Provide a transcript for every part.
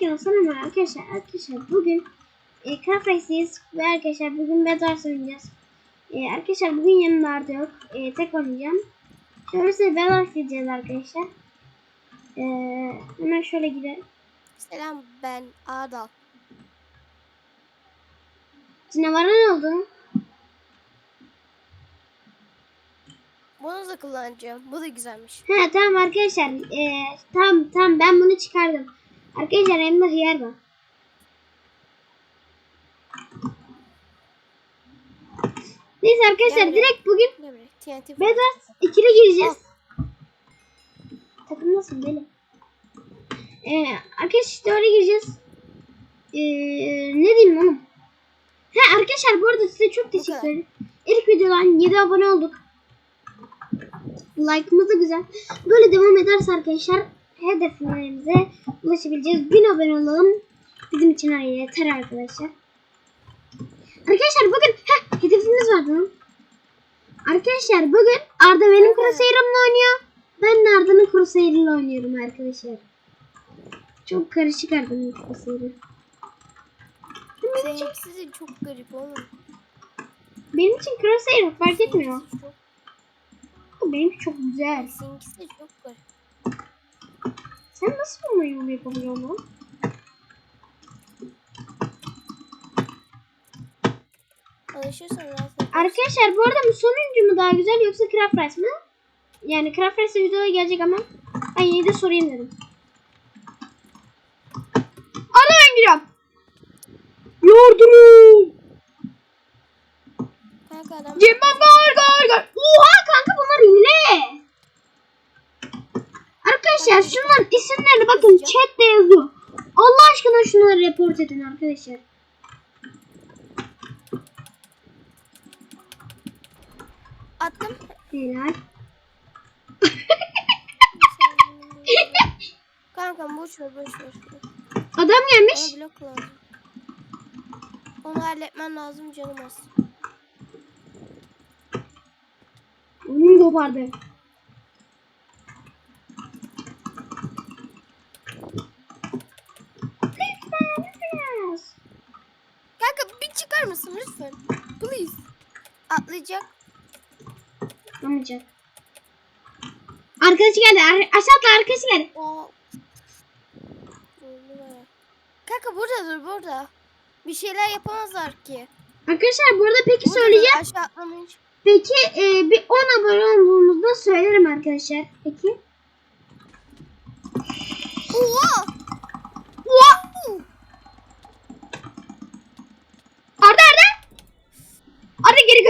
sana ne arkadaşlar. Arkadaşlar bugün e, kafesiyiz ve arkadaşlar bugün Bedwars oynayacağız. E, arkadaşlar bugün yanımda Arda yok. E, tek oynayacağım. Şöyle size Bedwars diyeceğiz arkadaşlar. E, hemen şöyle gidelim. Selam ben Adal. Cinevara ne oldu? Bunu da kullanacağım. Bu da güzelmiş. He tamam arkadaşlar. E, tamam tamam ben bunu çıkardım. Arkadaşlar elimde hıyar var. Neyse arkadaşlar direkt bugün. Bedwars ikili gireceğiz. Takım nasıl böyle? Ee, arkadaşlar işte öyle gireceğiz. Ee, ne diyeyim oğlum? He arkadaşlar bu arada size çok teşekkür ederim. İlk videodan 7 abone olduk. Like'ımız da güzel. Böyle devam ederse arkadaşlar hedeflerimize ulaşabileceğiz. 1000 abone olalım. Bizim için hani yeter arkadaşlar. Arkadaşlar bugün heh, hedefimiz vardı lan. Arkadaşlar bugün Arda benim. Crusader'ımla oynuyor. Ben de Arda'nın Crusader'ıyla oynuyorum arkadaşlar. Çok karışık Arda'nın Crusader'ı. Seninkisi de çok garip oğlum. Benim için Crusader fark etmiyor. Benimki çok güzel. Seninkisi çok garip. Sen nasıl bunu yolu yapabiliyorsun lan? Alışırsan zaten. Arkadaşlar bu arada bu sonuncu mu daha güzel yoksa Craft Rice mı? Yani Craft Rice videoda gelecek ama ben yine de sorayım dedim. Arda ben giriyorum. Yordunum. Kanka adam Cemma gar gar gar. Oha kanka bunlar hile. Arkadaşlar şunların isimlerini bakın chatte yazıyor. Allah aşkına şunları report edin arkadaşlar. attım. Helal. Kankam boş ver boş ver. Adam gelmiş. Bana blok lazım. Onu halletmen lazım canım az. Oyun kopardı. Kanka bir çıkar mısın lütfen? Please. Atlayacak. Olmayacak. Arkadaşı geldi. Ar aşağıda arkadaşı geldi. Oo. Be. Kanka burada dur burada. Bir şeyler yapamazlar ki. Arkadaşlar burada peki Burada söyleyeceğim. Aşağı atlamayın. Peki e, bir 10 abone olduğumuzda söylerim arkadaşlar. Peki. Oha!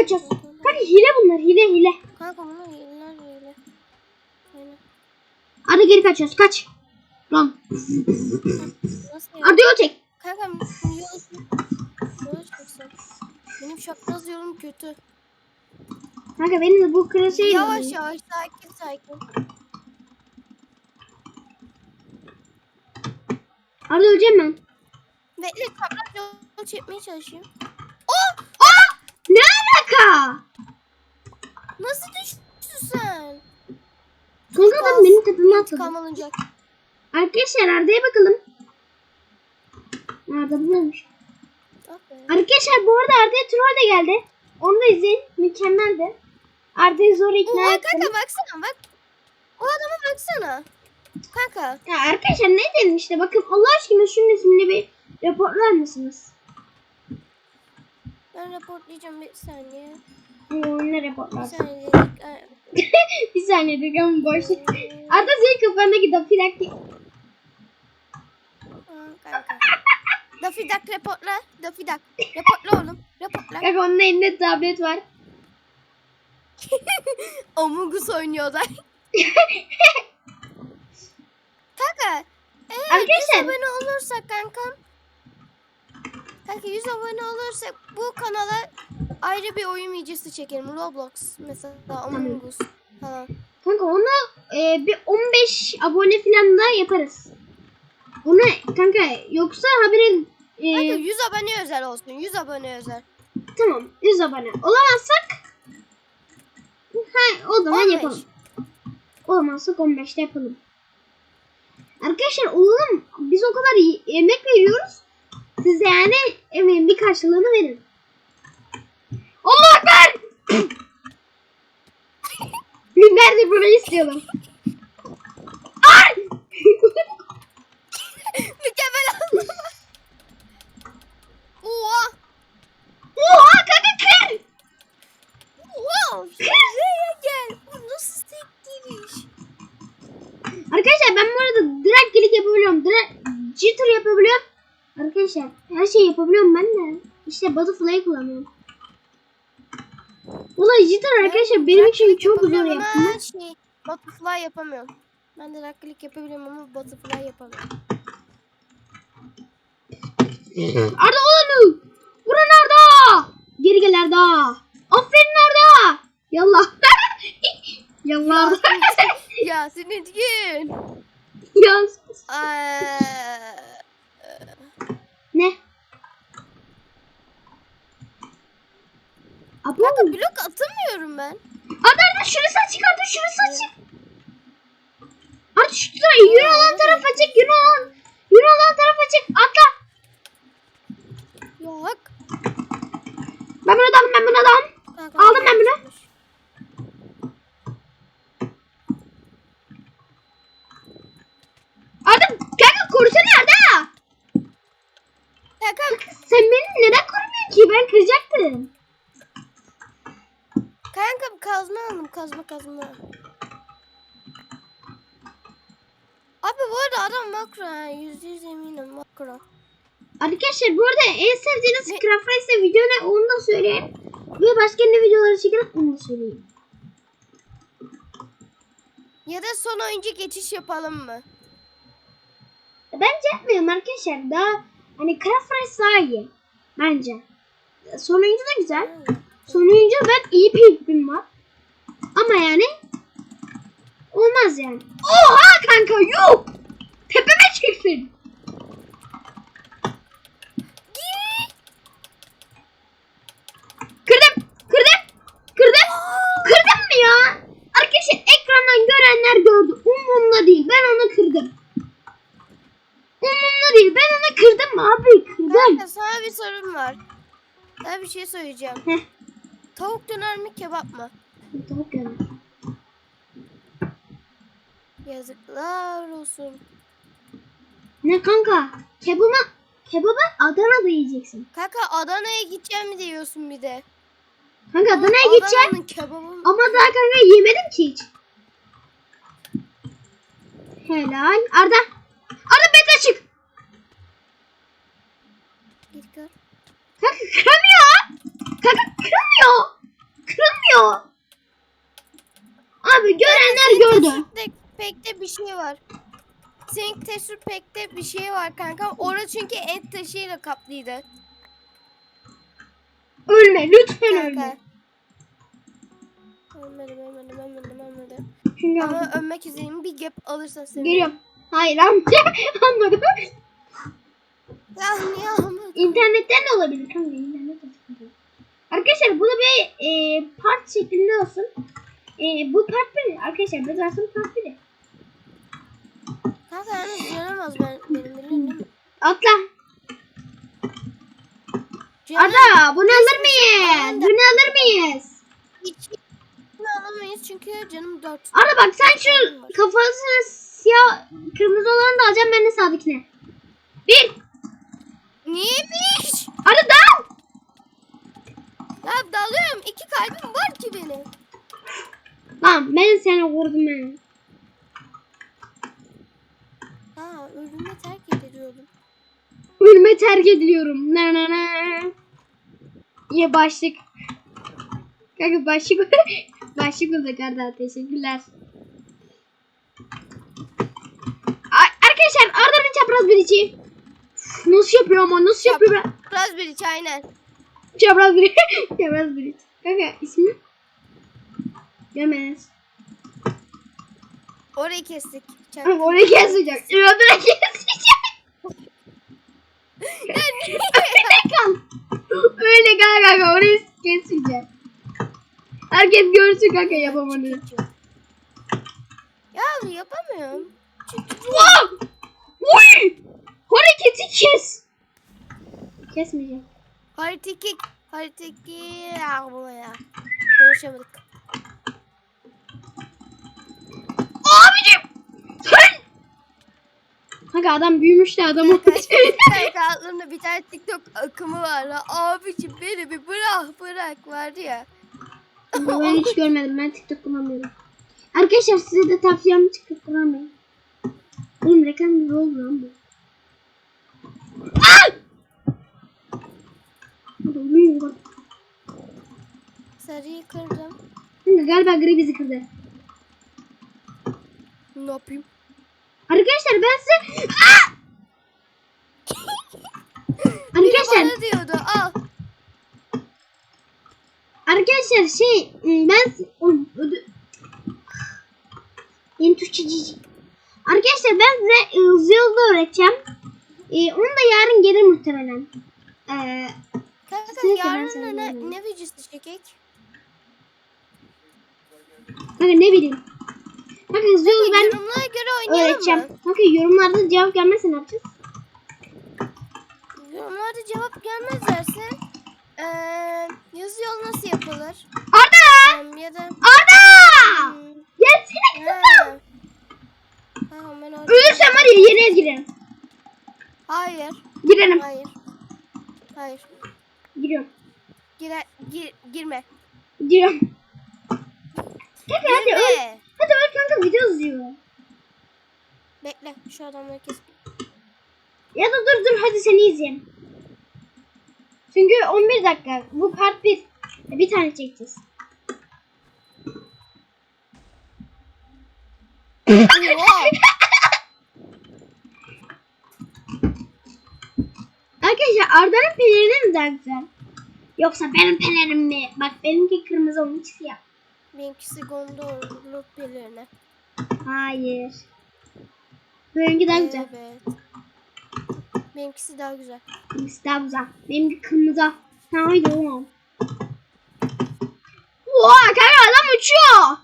Kaçıyoruz. Kanka hile bunlar hile hile. Kanka yeniler böyle. Aynen. Arda geri kaçıyoruz. Kaç. Lan. Arda yol çek. Kanka yol Yol çeksin. Benim şapkaz yolum kötü. Kanka benim de bu kırası Yavaş yavaş sakin sakin. Arda öleceğim ben. Bekle çapraz yol çekmeye çalışayım. Aa! Alaka? Nasıl düştün sen? Kanka adam benim tepeme atladı. Alınacak. Arkadaşlar Arda'ya bakalım. Arda buradaymış. Arkadaşlar bu arada Arda'ya troll de geldi. Onu da izleyin. Mükemmeldi. Arda'yı zor ikna Oha ettim. kanka baksana bak. O adama baksana. Kanka. Ya arkadaşlar ne dedim işte bakın Allah aşkına şunun ismini bir raporlar mısınız? Ben raporlayacağım bir saniye. Bu oyunla Bir saniye dedik. Ay, bir saniye dur ama boş. Arda senin kafandaki da plak. Aa, kanka. Dafidak raporla. Dafidak. Raporla oğlum. Raporla. Kanka onun elinde tablet var. Among Us oynuyorlar. kanka. Eğer Arkadaşlar- 100 abone olursak kankam. Kanka 100 abone olursak bu kanala ayrı bir oyun videosu çekelim. Roblox mesela Among Us falan. Kanka onu e, bir 15 abone falan da yaparız. Onu kanka yoksa habire e, Kanka 100 abone özel olsun. 100 abone özel. tamam 100 abone olamazsak ha, o zaman 15. yapalım. Olamazsak 15'te yapalım. Arkadaşlar oğlum biz o kadar y- emek veriyoruz. Siz de yani emeğin bir karşılığını verin. Allah Ekber! Günlerdir bunu istiyordum. Arkadaşlar her şeyi yapabiliyorum ben de. İşte butterfly kullanıyorum. Ulan jitter arkadaşlar benim için çok zor ama Şey, butterfly yapamıyorum. Ben de rock click yapabiliyorum ama butterfly yapamıyorum. Arda oğlum! Buran Arda! Geri gel Arda! Aferin Arda! Yallah! Yallah Arda! Yasin Etkin. Yaz. Eee, Ne? Abo. Kanka blok atamıyorum ben. Arda Arda şurası açık Arda şurası açık. Arda şu yürü olan tarafa açık yürü olan. Yürü olan tarafa açık atla. Yok. Ben bunu aldım ben bunu aldım. Kanka, Aldım ben bunu. Arda kanka korusana Arda. Kanka Sen beni neden korumuyorsun ki ben kıracaktım. Kanka kazma aldım kazma kazma. Abi bu arada adam makro yüzde yüz eminim makro. Arkadaşlar bu arada en sevdiğiniz Craft video ne onu da söyleyin. Ve başka ne videoları çekelim onu da söyleyin. Ya da son oyuncu geçiş yapalım mı? Bence yapmayalım arkadaşlar. Daha hani Craft daha iyi. Bence. Sonuncu da güzel. Sonuncu ben iyi PvP'm var. Ama yani olmaz yani. Oha kanka yok. Tepeme çıksın. Kırdım. Kırdım. Kırdım. Kırdım mı ya? Arkadaşlar ekrandan görenler gördü. Umurumda değil. Ben onu kırdım. Umurumda değil. Ben onu kırdım abi. Kırdım. Kanka sana bir sorum var. Sana bir şey söyleyeceğim. Heh. Tavuk döner mi kebap mı? Tavuk gönder. Yazıklar olsun. Ne kanka? Kebabı, kebabı Adana'da yiyeceksin. Kanka Adana'ya gideceğim mi diyorsun bir de? Kanka Adana'ya gideceğim. Kebabı Ama daha kanka yemedim ki hiç. Helal. Arda. Arda bete çık. Git gör. Kanka kıramıyor. Kanka kıramıyor. Kıramıyor. Abi görenler gördü. Tek pekte bir şey var. Senin tesir pekte bir şey var kanka. Orada çünkü et taşıyla kaplıydı. Ölme lütfen Kanka. ölme. Ölmedim ölmedim ölmedim ölmedim. Çünkü Ama ölmek üzereyim bir gap alırsa seni. Geliyorum. Hayır amca. Anladım. Ya niye almadın? İnternetten de olabilir kanka. internet de sıkıntı yok. Arkadaşlar bu da bir e, part şeklinde olsun. E, bu part bir. Arkadaşlar bu da part bir. Kanka yalnız canamaz ben, benim mi? Atla. Arda bunu alır mıyız? Bunu alır mıyız? hiç alamayız çünkü canım dört. Arda bak sen şu kafası siyah kırmızı olanı da alacaksın ben de sağdakine. Bir. Niyemiş? Arda dal. Ya dalıyorum. iki kalbim var ki benim. Tamam ben seni vurdum ben. Ha ölüme terk ediyordum. Ölüme terk ediliyorum. Ne ne ne. İyi başlık. Kanka başlık başlık olacak Arda teşekkürler. Arkadaşlar Arda'nın çapraz bir içi. Nasıl yapıyor ama nasıl yapıyor ben? Raspberry aynen. Çapraz bir çapraz bir içi. Kanka ismi? Gömez. Orayı kestik. Çak. Kanka orayı kesmeyecek. Orayı kesmeyecek. Öyle kal. Öyle kal kanka orayı kesmeyecek. Herkes görsün kanka yapamadığını. Ya yapamıyorum. Wow! Uy! Kes. Kesmeyeceğim. Haritaki haritaki ya bu ya. Konuşamadık. Abicim. Sen. Kanka adam büyümüş de adam olmuş. Kanka aklımda bir tane TikTok akımı var. lan. Abicim beni bir bırak bırak vardı ya. ben hiç görmedim. Ben TikTok kullanmıyorum. Arkadaşlar size de tavsiyem TikTok kullanmayın. Oğlum reklam oldu lan bu. Ay! Bak. Sarıyı kırdım. Kanka galiba gri bizi kırdı. Ne yapayım? Arkadaşlar ben size... Aa! Arkadaşlar Bana diyordu al. Arkadaşlar şey e, ben. Yeni Türkçe. Arkadaşlar ben size e, hızlı yolda öğreteceğim. E, onu da yarın gelir muhtemelen. E, Kanka ben yarın sana ne, ne videosu çekek? kanka ne bileyim. Kanka yolu ben Yorumlara göre oynayalım öğreteceğim. mı? Kanka yorumlarda cevap gelmezse ne yapacağız? Yorumlarda cevap gelmezlerse eee yazı yol nasıl yapılır? Arda! Em, ya da Arda! Hmm, Gelsene ha. kızım. Ha, ben orada- Ölürsem var ya ev girerim. Hayır. Girerim. Hayır. Hayır. Giriyorum. Gire, gir, girme. Giriyorum. Kanka hadi öl. Hadi öl kanka video uzuyor. Bekle şu adamları kes. Ya da dur dur hadi seni izleyeyim. Çünkü 11 dakika. Bu part 1. Bir tane çekeceğiz. Oha. Arkadaşlar Arda'nın pelerini mi daha güzel? Yoksa benim pelerim mi? Bak benimki kırmızı onun siyah. Benimkisi gondolluk belirine. Hayır. Benimki daha güzel. Evet. Benimkisi daha güzel. Benimkisi daha güzel. Benimki kırmızı. Haydi oğlum. Oha kanka adam uçuyor.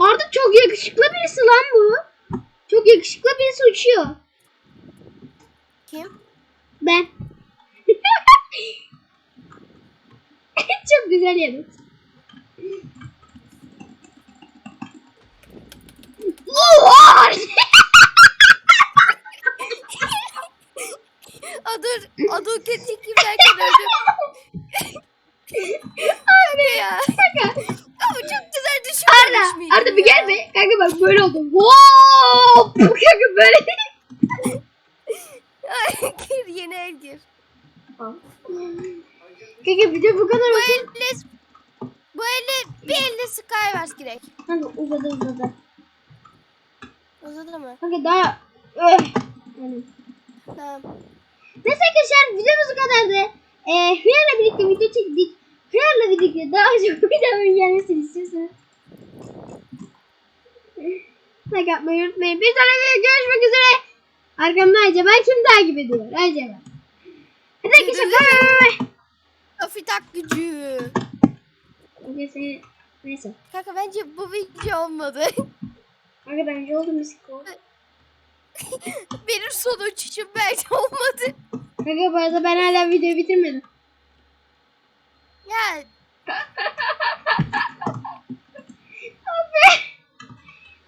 Arda çok yakışıklı birisi lan bu. Çok yakışıklı birisi uçuyor. Kim? Ben. Çok güzel yanıt. Oha! Adı, adı kötü kim derken öldüm. Kanka ya. Ama çok güzel düşünmemiş Arda, Arda bir gel be. Kanka bak böyle oldu. Wow! Kanka böyle. Ay, gir yeni el gir. Kanka bir de bu kadar Bu olsun. elle, bu elle bir elle Skywars girek. Kanka uzadı uzadı. Uzadı mı? Kanka daha... Öh. Yani. Tamam. Neyse arkadaşlar videomuz bu kadardı. Ee, Hıyar'la birlikte video çektik. Hıyar'la birlikte daha çok videoların gelmesini istiyorsanız. Like atmayı unutmayın. Bir sonraki görüşmek üzere. Arkamda acaba kim takip ediyor? Acaba. Hadi arkadaşlar bay bay. Afitak gücü. Neyse. Neyse. Kanka bence bu video olmadı. Kanka bence oldu oldu. Benim son uçuşum belki olmadı. Kanka bu arada ben hala videoyu bitirmedim. Ya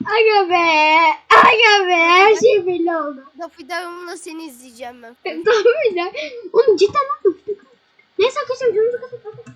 Aga be. Aga be. Her şey belli oldu. Dafida'mla seni izleyeceğim ben. Tamam ya. Oğlum cidden bak Dafida. Neyse arkadaşlar videomuzu kapatalım.